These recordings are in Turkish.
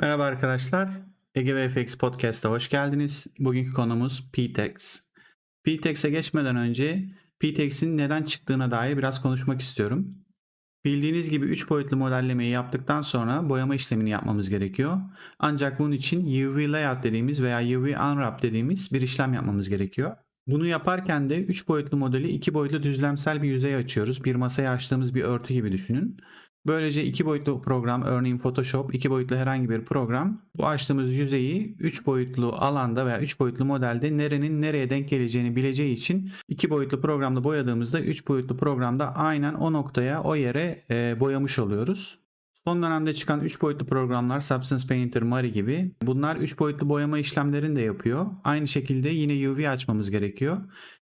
Merhaba arkadaşlar. Ege VFX Podcast'a hoş geldiniz. Bugünkü konumuz PTEX. PTEX'e geçmeden önce PTEX'in neden çıktığına dair biraz konuşmak istiyorum. Bildiğiniz gibi 3 boyutlu modellemeyi yaptıktan sonra boyama işlemini yapmamız gerekiyor. Ancak bunun için UV Layout dediğimiz veya UV Unwrap dediğimiz bir işlem yapmamız gerekiyor. Bunu yaparken de 3 boyutlu modeli 2 boyutlu düzlemsel bir yüzey açıyoruz. Bir masaya açtığımız bir örtü gibi düşünün. Böylece iki boyutlu program örneğin Photoshop iki boyutlu herhangi bir program bu açtığımız yüzeyi 3 boyutlu alanda veya 3 boyutlu modelde nerenin nereye denk geleceğini bileceği için iki boyutlu programda boyadığımızda 3 boyutlu programda aynen o noktaya o yere e, boyamış oluyoruz. Son dönemde çıkan 3 boyutlu programlar Substance Painter, Mari gibi bunlar 3 boyutlu boyama işlemlerini de yapıyor. Aynı şekilde yine UV açmamız gerekiyor.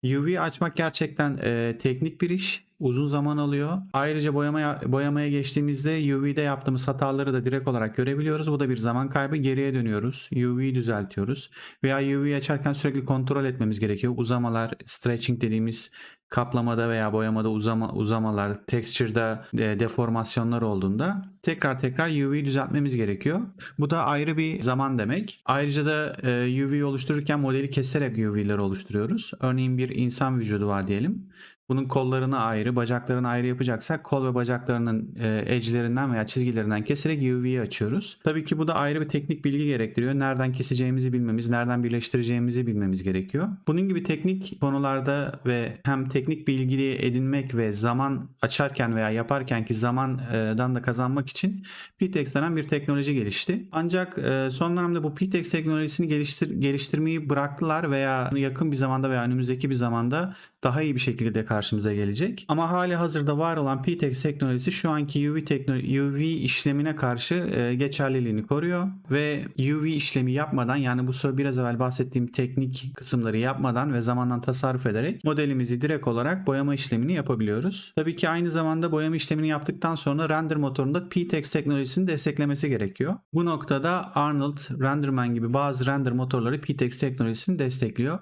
UV açmak gerçekten e, teknik bir iş. Uzun zaman alıyor. Ayrıca boyamaya, boyamaya geçtiğimizde UV'de yaptığımız hataları da direkt olarak görebiliyoruz. Bu da bir zaman kaybı. Geriye dönüyoruz. UV'yi düzeltiyoruz. Veya UV açarken sürekli kontrol etmemiz gerekiyor. Uzamalar, stretching dediğimiz kaplamada veya boyamada uzama, uzamalar, texture'da e, deformasyonlar olduğunda tekrar tekrar UV'yi düzeltmemiz gerekiyor. Bu da ayrı bir zaman demek. Ayrıca da e, UV oluştururken modeli keserek UV'leri oluşturuyoruz. Örneğin bir insan vücudu var diyelim. Bunun kollarını ayrı, bacaklarını ayrı yapacaksak kol ve bacaklarının e, edge'lerinden veya çizgilerinden keserek UV'yi açıyoruz. Tabii ki bu da ayrı bir teknik bilgi gerektiriyor. Nereden keseceğimizi bilmemiz, nereden birleştireceğimizi bilmemiz gerekiyor. Bunun gibi teknik konularda ve hem teknik bilgi edinmek ve zaman açarken veya yaparken ki zamandan da kazanmak için PTEX denen bir teknoloji gelişti. Ancak e, son dönemde bu PTEX teknolojisini geliştir, geliştirmeyi bıraktılar veya yakın bir zamanda veya önümüzdeki bir zamanda daha iyi bir şekilde karşımıza gelecek. Ama hali hazırda var olan PTEX teknolojisi şu anki UV teknoloji UV işlemine karşı e, geçerliliğini koruyor ve UV işlemi yapmadan yani bu biraz evvel bahsettiğim teknik kısımları yapmadan ve zamandan tasarruf ederek modelimizi direkt olarak boyama işlemini yapabiliyoruz. Tabii ki aynı zamanda boyama işlemini yaptıktan sonra render motorunda PTEX teknolojisini desteklemesi gerekiyor. Bu noktada Arnold, Renderman gibi bazı render motorları PTEX teknolojisini destekliyor.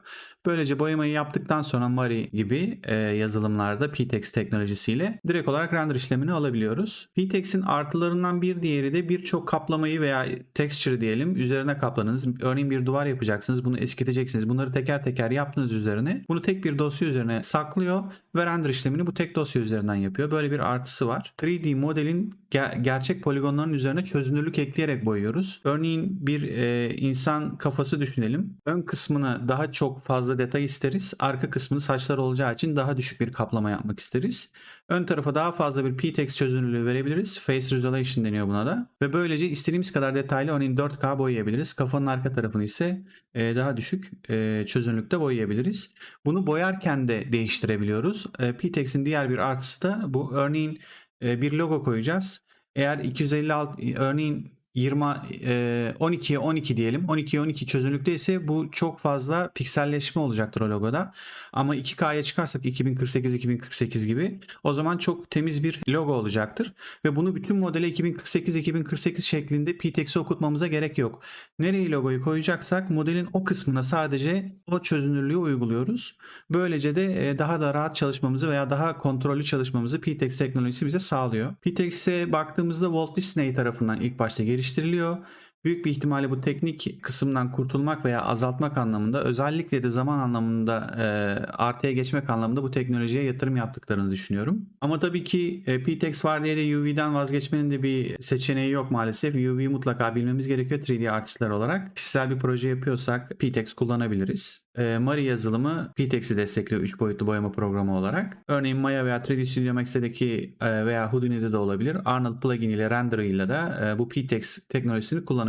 Böylece boyamayı yaptıktan sonra Mari gibi e, yazılımlarda PTEX teknolojisiyle direkt olarak render işlemini alabiliyoruz. PTEX'in artılarından bir diğeri de birçok kaplamayı veya texture diyelim üzerine kapladınız. Örneğin bir duvar yapacaksınız. Bunu eskiteceksiniz. Bunları teker teker yaptığınız üzerine bunu tek bir dosya üzerine saklıyor ve render işlemini bu tek dosya üzerinden yapıyor. Böyle bir artısı var. 3D modelin ger- gerçek poligonların üzerine çözünürlük ekleyerek boyuyoruz. Örneğin bir e, insan kafası düşünelim. Ön kısmını daha çok fazla detay isteriz. Arka kısmını saçlar olacağı için daha düşük bir kaplama yapmak isteriz. Ön tarafa daha fazla bir PTEX çözünürlüğü verebiliriz. Face Resolution deniyor buna da. Ve böylece istediğimiz kadar detaylı örneğin 4K boyayabiliriz. Kafanın arka tarafını ise e, daha düşük e, çözünürlükte boyayabiliriz. Bunu boyarken de değiştirebiliyoruz. E, PTEX'in diğer bir artısı da bu. Örneğin bir logo koyacağız. Eğer 256 örneğin 20 e, 12'ye 12 diyelim. 12'ye 12 çözünürlükte ise bu çok fazla pikselleşme olacaktır o logoda. Ama 2K'ya çıkarsak 2048 2048 gibi o zaman çok temiz bir logo olacaktır ve bunu bütün modele 2048 2048 şeklinde PTX'e okutmamıza gerek yok. Nereye logoyu koyacaksak modelin o kısmına sadece o çözünürlüğü uyguluyoruz. Böylece de e, daha da rahat çalışmamızı veya daha kontrollü çalışmamızı PTX teknolojisi bize sağlıyor. PTX'e baktığımızda Walt Disney tarafından ilk başta geliştiriliyor. Büyük bir ihtimalle bu teknik kısımdan kurtulmak veya azaltmak anlamında özellikle de zaman anlamında e, artıya geçmek anlamında bu teknolojiye yatırım yaptıklarını düşünüyorum. Ama tabii ki e, PTEX var diye de UV'den vazgeçmenin de bir seçeneği yok maalesef. UV mutlaka bilmemiz gerekiyor 3D artistler olarak. Kişisel bir proje yapıyorsak PTEX kullanabiliriz. E, Mari yazılımı PTEX'i destekliyor 3 boyutlu boyama programı olarak. Örneğin Maya veya 3D Studio Max'teki e, veya Houdini'de de olabilir. Arnold plugin ile Render ile de e, bu PTEX teknolojisini kullanabiliriz.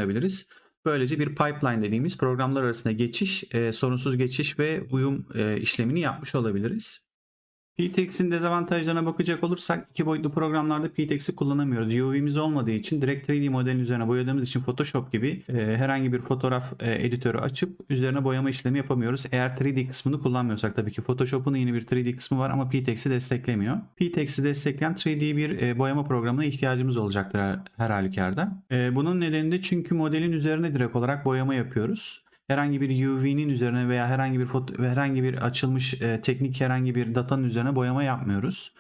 Böylece bir pipeline dediğimiz programlar arasında geçiş, e, sorunsuz geçiş ve uyum e, işlemini yapmış olabiliriz. PTEX'in dezavantajlarına bakacak olursak iki boyutlu programlarda PTEX'i kullanamıyoruz. UV'miz olmadığı için direkt 3D modelin üzerine boyadığımız için Photoshop gibi e, herhangi bir fotoğraf e, editörü açıp üzerine boyama işlemi yapamıyoruz. Eğer 3D kısmını kullanmıyorsak tabii ki Photoshop'un yeni bir 3D kısmı var ama PTEX'i desteklemiyor. PTEX'i destekleyen 3D bir e, boyama programına ihtiyacımız olacaktır her, her halükarda. E, bunun nedeni de çünkü modelin üzerine direkt olarak boyama yapıyoruz herhangi bir UV'nin üzerine veya herhangi bir foto, herhangi bir açılmış e, teknik herhangi bir datanın üzerine boyama yapmıyoruz.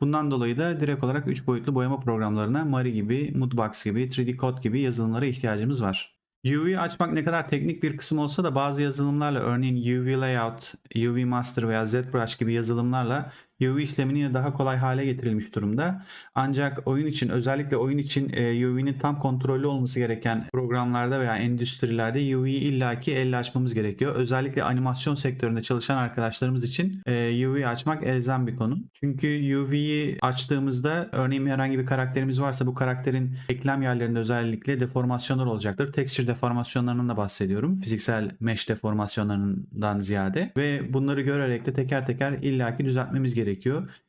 Bundan dolayı da direkt olarak 3 boyutlu boyama programlarına Mari gibi, Moodbox gibi, 3D Code gibi yazılımlara ihtiyacımız var. UV açmak ne kadar teknik bir kısım olsa da bazı yazılımlarla örneğin UV Layout, UV Master veya ZBrush gibi yazılımlarla UV işlemini daha kolay hale getirilmiş durumda. Ancak oyun için özellikle oyun için e, UV'nin tam kontrollü olması gereken programlarda veya endüstrilerde UV'yi illaki elle açmamız gerekiyor. Özellikle animasyon sektöründe çalışan arkadaşlarımız için e, UV açmak elzem bir konu. Çünkü UV'yi açtığımızda örneğin herhangi bir karakterimiz varsa bu karakterin eklem yerlerinde özellikle deformasyonlar olacaktır. Texture deformasyonlarından da bahsediyorum. Fiziksel mesh deformasyonlarından ziyade ve bunları görerek de teker teker illaki düzeltmemiz gerekiyor.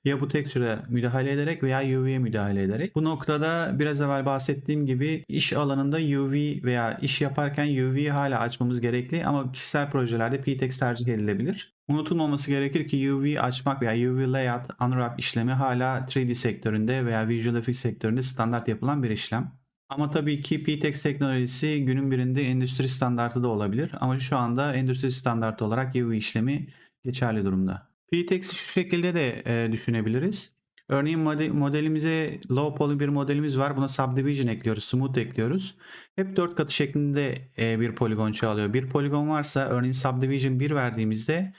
Ya bu texture'a müdahale ederek veya UV'ye müdahale ederek. Bu noktada biraz evvel bahsettiğim gibi iş alanında UV veya iş yaparken UV'yi hala açmamız gerekli ama kişisel projelerde PTEX tercih edilebilir. Unutulmaması gerekir ki UV açmak veya UV layout, unwrap işlemi hala 3D sektöründe veya Visual Effects sektöründe standart yapılan bir işlem. Ama tabii ki PTEX teknolojisi günün birinde endüstri standartı da olabilir. Ama şu anda endüstri standartı olarak UV işlemi geçerli durumda. PTEX'i şu şekilde de e, düşünebiliriz. Örneğin mode- modelimize low poly bir modelimiz var. Buna subdivision ekliyoruz, smooth ekliyoruz. Hep dört katı şeklinde e, bir poligon çoğalıyor. Bir poligon varsa örneğin subdivision 1 verdiğimizde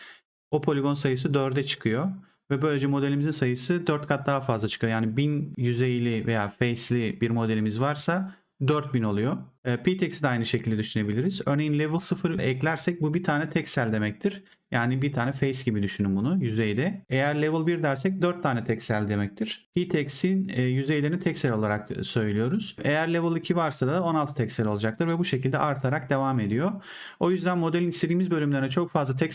o poligon sayısı 4'e çıkıyor. Ve böylece modelimizin sayısı 4 kat daha fazla çıkıyor. Yani 1000 yüzeyli veya face'li bir modelimiz varsa 4000 oluyor. E, PTEX'i de aynı şekilde düşünebiliriz. Örneğin level 0 eklersek bu bir tane tek cell demektir. Yani bir tane face gibi düşünün bunu yüzeyde. Eğer level 1 dersek 4 tane tek demektir. PTEX'in e, yüzeylerini tek olarak söylüyoruz. Eğer level 2 varsa da 16 tek cell olacaktır ve bu şekilde artarak devam ediyor. O yüzden modelin istediğimiz bölümlerine çok fazla tek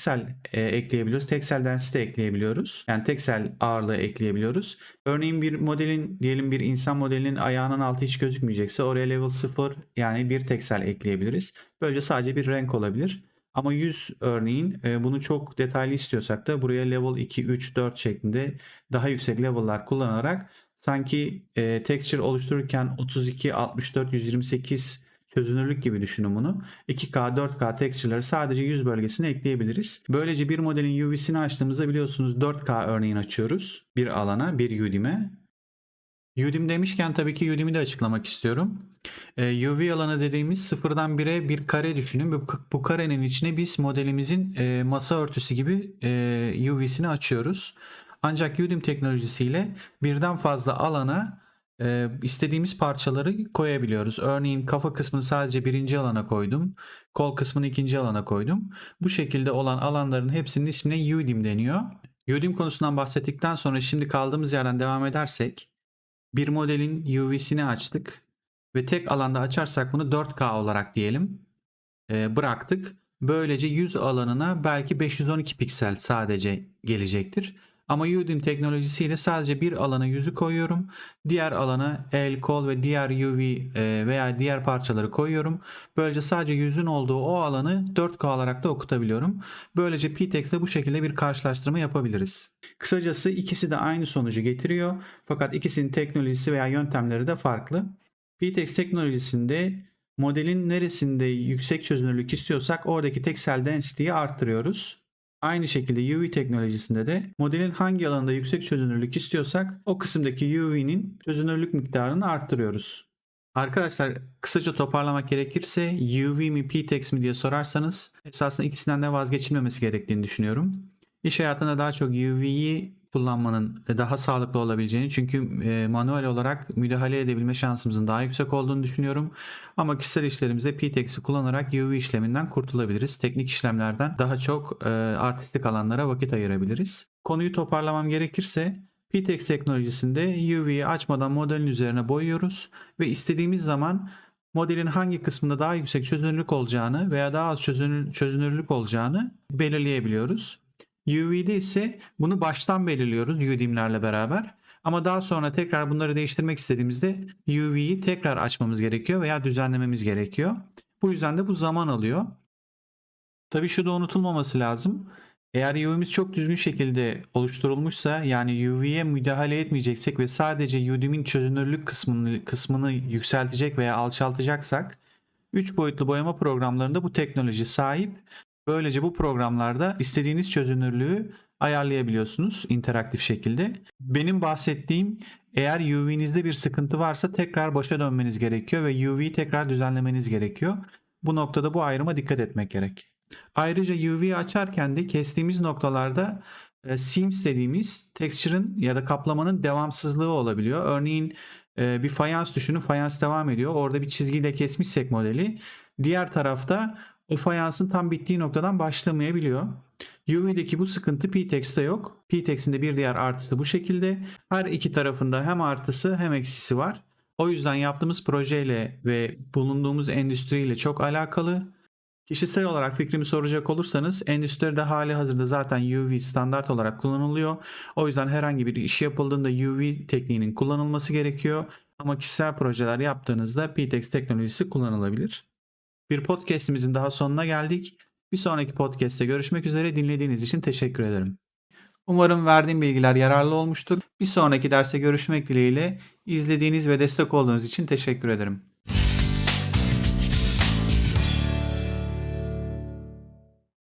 e, ekleyebiliyoruz. Tek cell density ekleyebiliyoruz. Yani tek ağırlığı ekleyebiliyoruz. Örneğin bir modelin diyelim bir insan modelinin ayağının altı hiç gözükmeyecekse oraya level 0 yani bir tek ekleyebiliriz. Böylece sadece bir renk olabilir. Ama 100 örneğin e, bunu çok detaylı istiyorsak da buraya level 2, 3, 4 şeklinde daha yüksek level'lar kullanarak sanki e, texture oluştururken 32, 64, 128 çözünürlük gibi düşünün bunu. 2K, 4K texture'ları sadece 100 bölgesine ekleyebiliriz. Böylece bir modelin UV'sini açtığımızda biliyorsunuz 4K örneğin açıyoruz bir alana, bir UDIM'e. UDIM demişken tabii ki UDIM'i de açıklamak istiyorum. Ee, UV alanı dediğimiz sıfırdan bire bir kare düşünün. Bu, bu karenin içine biz modelimizin e, masa örtüsü gibi e, UV'sini açıyoruz. Ancak UDIM teknolojisiyle birden fazla alana e, istediğimiz parçaları koyabiliyoruz. Örneğin kafa kısmını sadece birinci alana koydum. Kol kısmını ikinci alana koydum. Bu şekilde olan alanların hepsinin ismine UDIM deniyor. UDIM konusundan bahsettikten sonra şimdi kaldığımız yerden devam edersek bir modelin UV'sini açtık ve tek alanda açarsak bunu 4K olarak diyelim e, bıraktık. Böylece 100 alanına belki 512 piksel sadece gelecektir. Ama UDIM teknolojisiyle sadece bir alana yüzü koyuyorum. Diğer alana el, kol ve diğer UV e, veya diğer parçaları koyuyorum. Böylece sadece yüzün olduğu o alanı 4K olarak da okutabiliyorum. Böylece PTEX'le bu şekilde bir karşılaştırma yapabiliriz. Kısacası ikisi de aynı sonucu getiriyor. Fakat ikisinin teknolojisi veya yöntemleri de farklı. PTEX teknolojisinde modelin neresinde yüksek çözünürlük istiyorsak oradaki teksel density'yi arttırıyoruz. Aynı şekilde UV teknolojisinde de modelin hangi alanda yüksek çözünürlük istiyorsak o kısımdaki UV'nin çözünürlük miktarını arttırıyoruz. Arkadaşlar kısaca toparlamak gerekirse UV mi PTEX mi diye sorarsanız esasında ikisinden de vazgeçilmemesi gerektiğini düşünüyorum. İş hayatında daha çok UV'yi kullanmanın daha sağlıklı olabileceğini çünkü e, manuel olarak müdahale edebilme şansımızın daha yüksek olduğunu düşünüyorum. Ama kişisel işlerimizde PTEX'i kullanarak UV işleminden kurtulabiliriz. Teknik işlemlerden daha çok e, artistik alanlara vakit ayırabiliriz. Konuyu toparlamam gerekirse PTEX teknolojisinde UV'yi açmadan modelin üzerine boyuyoruz ve istediğimiz zaman modelin hangi kısmında daha yüksek çözünürlük olacağını veya daha az çözünür, çözünürlük olacağını belirleyebiliyoruz. UV'de ise bunu baştan belirliyoruz UDIM'lerle beraber. Ama daha sonra tekrar bunları değiştirmek istediğimizde UV'yi tekrar açmamız gerekiyor veya düzenlememiz gerekiyor. Bu yüzden de bu zaman alıyor. Tabii şu da unutulmaması lazım. Eğer UV'miz çok düzgün şekilde oluşturulmuşsa yani UV'ye müdahale etmeyeceksek ve sadece UDIM'in çözünürlük kısmını, kısmını yükseltecek veya alçaltacaksak 3 boyutlu boyama programlarında bu teknoloji sahip Böylece bu programlarda istediğiniz çözünürlüğü ayarlayabiliyorsunuz interaktif şekilde. Benim bahsettiğim eğer UV'nizde bir sıkıntı varsa tekrar başa dönmeniz gerekiyor ve UV'yi tekrar düzenlemeniz gerekiyor. Bu noktada bu ayrıma dikkat etmek gerek. Ayrıca UV'yi açarken de kestiğimiz noktalarda e, seams dediğimiz texture'ın ya da kaplamanın devamsızlığı olabiliyor. Örneğin e, bir fayans düşünün. Fayans devam ediyor. Orada bir çizgiyle kesmişsek modeli. Diğer tarafta o fayansın tam bittiği noktadan başlamayabiliyor. UV'deki bu sıkıntı PTEX'te yok. PTEX'in bir diğer artısı bu şekilde. Her iki tarafında hem artısı hem eksisi var. O yüzden yaptığımız projeyle ve bulunduğumuz endüstriyle çok alakalı. Kişisel olarak fikrimi soracak olursanız endüstride hali hazırda zaten UV standart olarak kullanılıyor. O yüzden herhangi bir iş yapıldığında UV tekniğinin kullanılması gerekiyor. Ama kişisel projeler yaptığınızda PTEX teknolojisi kullanılabilir. Bir podcastimizin daha sonuna geldik. Bir sonraki podcast'te görüşmek üzere. Dinlediğiniz için teşekkür ederim. Umarım verdiğim bilgiler yararlı olmuştur. Bir sonraki derste görüşmek dileğiyle izlediğiniz ve destek olduğunuz için teşekkür ederim.